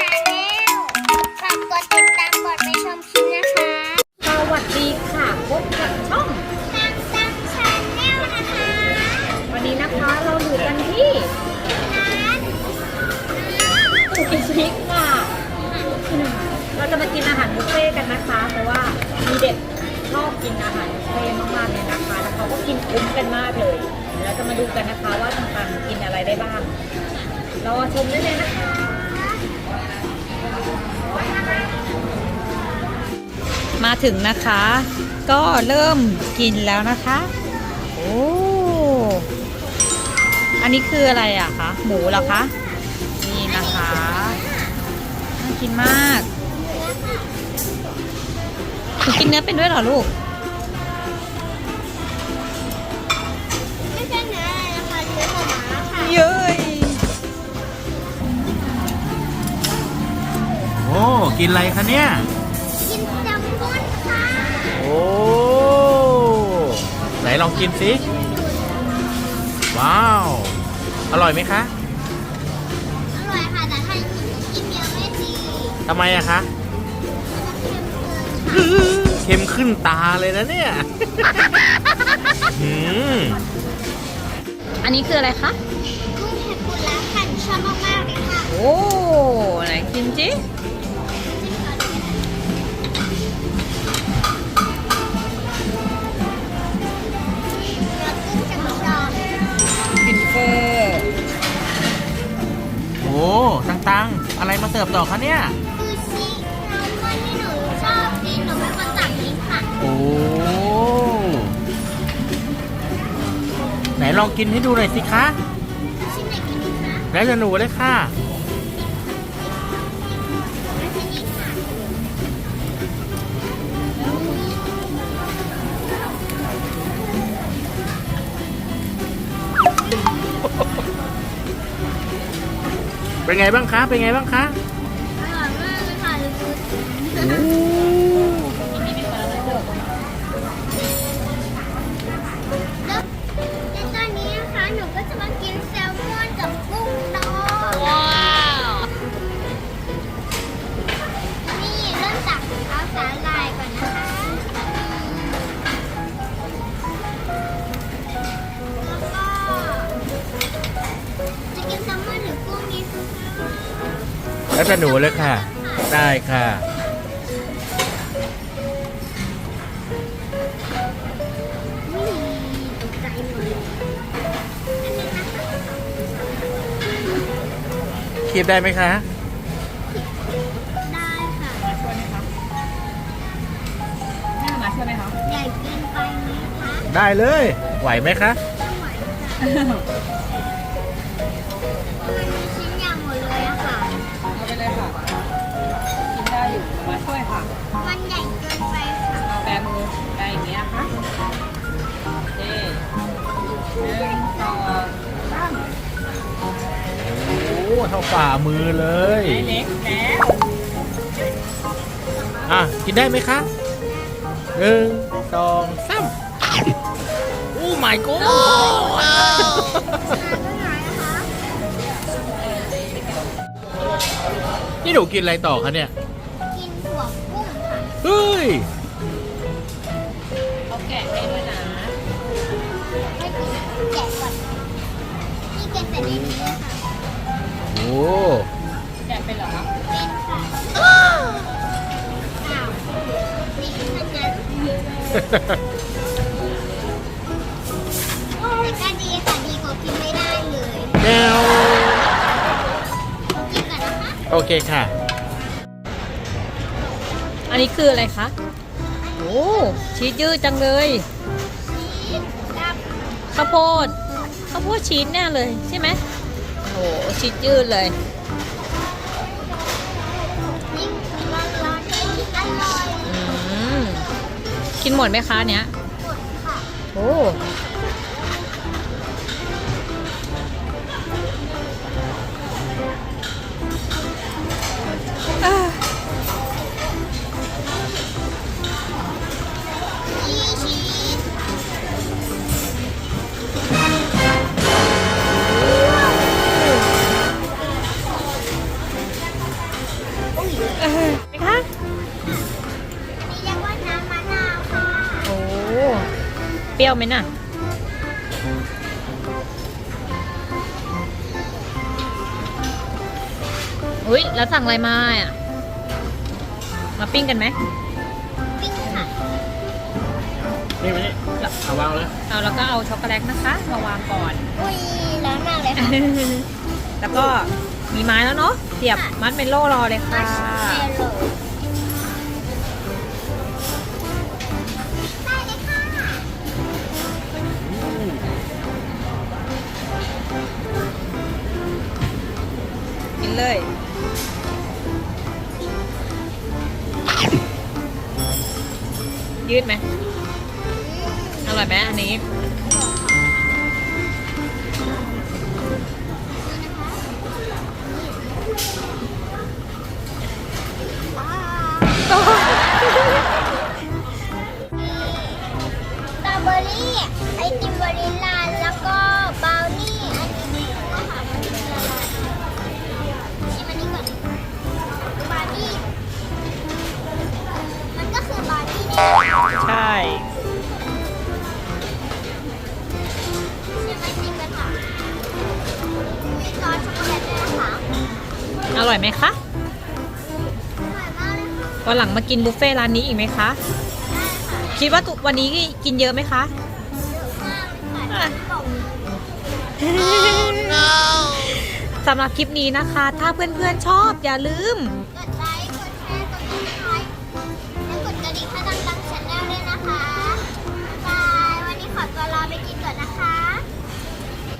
ชาแนลฝากกดติดตามกดไปชมคลิปนะคะสวัสดีค่ะพบกับช่อง ตังตังชาแนลนะคะวันนี้นะคะเราอยู่กันที่ร้านสุกิชิค่ะเราจะมากินอาหารบุฟเฟ่ต์กันนะคะ เพราะว่ามีเด็กชอบกินอาหารบุฟเฟ่ต์มากๆเลยนะคะ แล้วเขาก็กินคุ้มกันมากเลยเดี๋ยวเราจะมาดูกันนะคะว่าต่างๆกินอะไรได้บ้างรอชมได้เลยนะคะ มาถึงนะคะ ก็เริ่มกินแล้วนะคะ โอ้อันนี้คืออะไรอะคะหมูเหรอคะนี่นะคะน่ากินมากกินเนื้อเป็นด้วยเหรอลูก กินอะไรคะเนี่ย กินแซลมอนค่ะโอ้ไหนลองกินสิว้าว อร่อยไหมคะ อร่อยค่ะ แต่ถ้ากินเยอะไม่ดีทำไมอะคะเค็มเกินค่ะเค็มขึ้นตาเลยนะเนี่ยหืมอันนี้คืออะไรคะกุ้งเทมปุระค่ะหนูชอบมากๆเลยค่ะ โอ้ ไหนกินจิ โอ้ตังๆอะไรมาเสิร์ฟต่อคะเนี่ยซูชิแซลมอนที่หนูชอบกินหนูเป็นคนสั่งเองค่ะ โอ้ ไหนลองกินให้ดูหน่อยสิคะ ชิ้นไหนกินดีคะ แล้วจะหนูเลยค่ะ เป็นไงบ้างคะ เป็นไงบ้างคะ อร่อยมากเลยค่ะลูก โอ้ แล้วจะหนูเลยค่ะ ได้ค่ะนี่ตกใจหมดเลยอันนี้นะคะคีบได้ไหมคะ ได้ค่ะแม่มาช่วยไหมคะใหญ่เกินไปไหมคะได้เลย ไหวไหมคะ ไม่ไหวค่ะ เท่าฝ่ามือเลยได้เล็กแล้วอะกินได้ไหมคะหนึ่งสองสามโอ้ my god ทานได้ไหนอะคะนี่หนูกินอะไรต่อคะเนี่ย กินถั่วกุ้งค่ะ เฮ้ยเขาแกะให้ด้วยนะไม่กินแกะก่อนนี่แกะแต่ในนี้ค่ะ โอ้แกะเป็นเหรอคะเป็นค่ะอ้าวนี่มันนั้แต่ก็ดีค่ะดีกว่ากินไม่ได้เลยแนวกินก่อนนะคะโอเคค่ะ อันนี้คืออะไรคะ โอ้ชีสยืดจังเลย ชีสกับข้าวโพดข้าวโพดชีสแน่เลยใช่ไหม โอ้ชีสยืดเลยนี่ร้อนๆนี่อร่อยอืมกินหมดไหมคะเนี้ยหมดค่ะโอ้เอ ยวไหมน่ะ อุ้ยแล้วสั่งอะไรมาอะ มาปิ้งกันไหม ปิ้งค่ะ นี่มานี่เอาวางเลยเอาแล้วก็เอาช็อกโกแลตนะคะมาวางก่อน อุ้ยร้อนมากเลยค่ะ แล้วก็มีไม้แล้วเนาะเสียบมัดเมลโล่รอเลยมัค่ะชเมลโล่ เลย ยืดไหมอร่อยไหมอันนี้ คะอร่อยไหมคะอร่อยมากเลยค่ะวันหลังมากินบุฟเฟ่ต์ร้านนี้อีกไหมคะได้ค่ะคิดว่าตุวันนี้กินเยอะไหมคะเยอะมากเลยค่ะกล่องสำหรับคลิปนี้นะคะ ถ้าเพื่อนๆชอบอย่าลืมกด